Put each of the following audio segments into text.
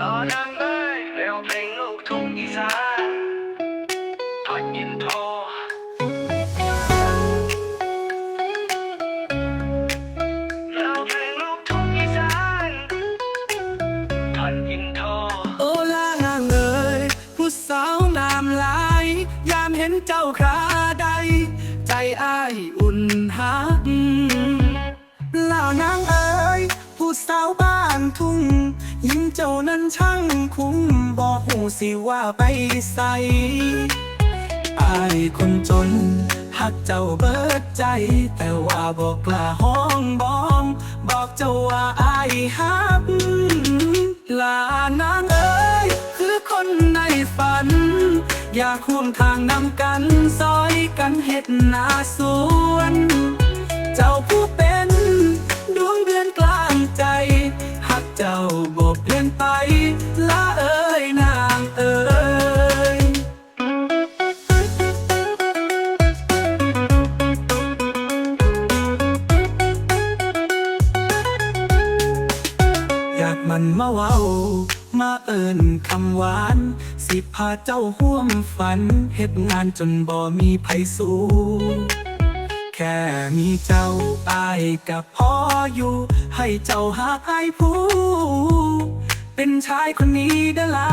รอนางเอ้ยเร็วเพลงลูกทุ่งอีสานถอดยินโทรเร็วเพลงลูกทุ่งอีสานถอดยินโทรโอ้ลานางเอยผู้สาวงามหลาย ยามเห็นเจ้าครา นั้นช่างคุ้มบอกหูสิว่าไปใสอายคนจนหักเจ้าเบิดใจ แต่ว่าบอกกล้าห้องบอง บอกเจ้าว่าอายฮักลานางเอ๋ยคือคนในฝัน อยากห่วงทางนำกันซอยกันเฮ็ดนาสวน ไปลาเอ๋ยนางเอ๋ยอยากมันมาเว้า มาเอินคำหวาน สิพาเจ้าห่วมฝันเฮ็ดงานจนบ่มีไผสู้แค่มีเจ้าอายกับพ่ออยู่ ให้เจ้าหาไอ้ผู้ เป็นชายคนนี้เดลา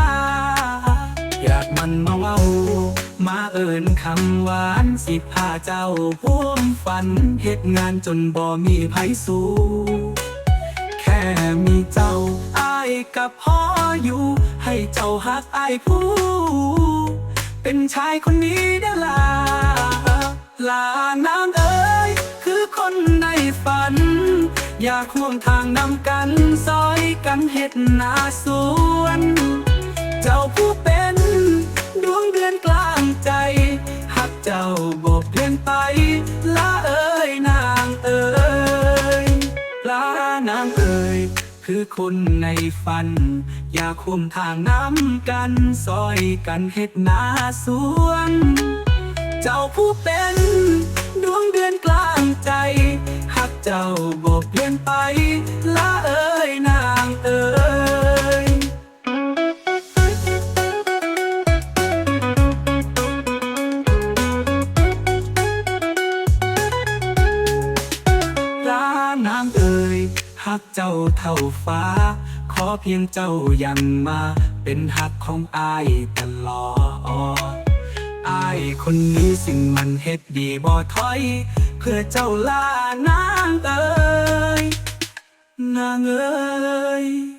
อยากมันมาเว้า มาเอินคำหวานสิพาเจ้าห่วมฝันเฮ็ดงานจนบ่มีไผสูแค่มีเจ้าอายกับพ่ออยู่ ให้เจ้าหักอายผู้เป็นชายคนนี้เดลาลานา อยากห่วงทางนำกันซอยกันเฮ็ดนาสวน เจ้าผู้เป็นดวงเดือนกลางใจหักเจ้าบ่เปลี่ยนไปลาเอ๋ยนางเอ๋ยลานางเอ่ยคือคนในฝัน อยากคุมทางน้ำกันซอยกันเฮ็ดนาสวน เจ้าผู้เป็น ลี่ยนไปละเอ่ยนางเอ่ยลานางเอ่ยหักเจ้าเท่าฟ้า ขอเพียงเจ้ายังมา เป็นหักของอายตลอดอายคนนี้สิ่งมันเฮ็ดดีบ่ถอย เพื่อเจ้าลานางเอ่ย nàng ơi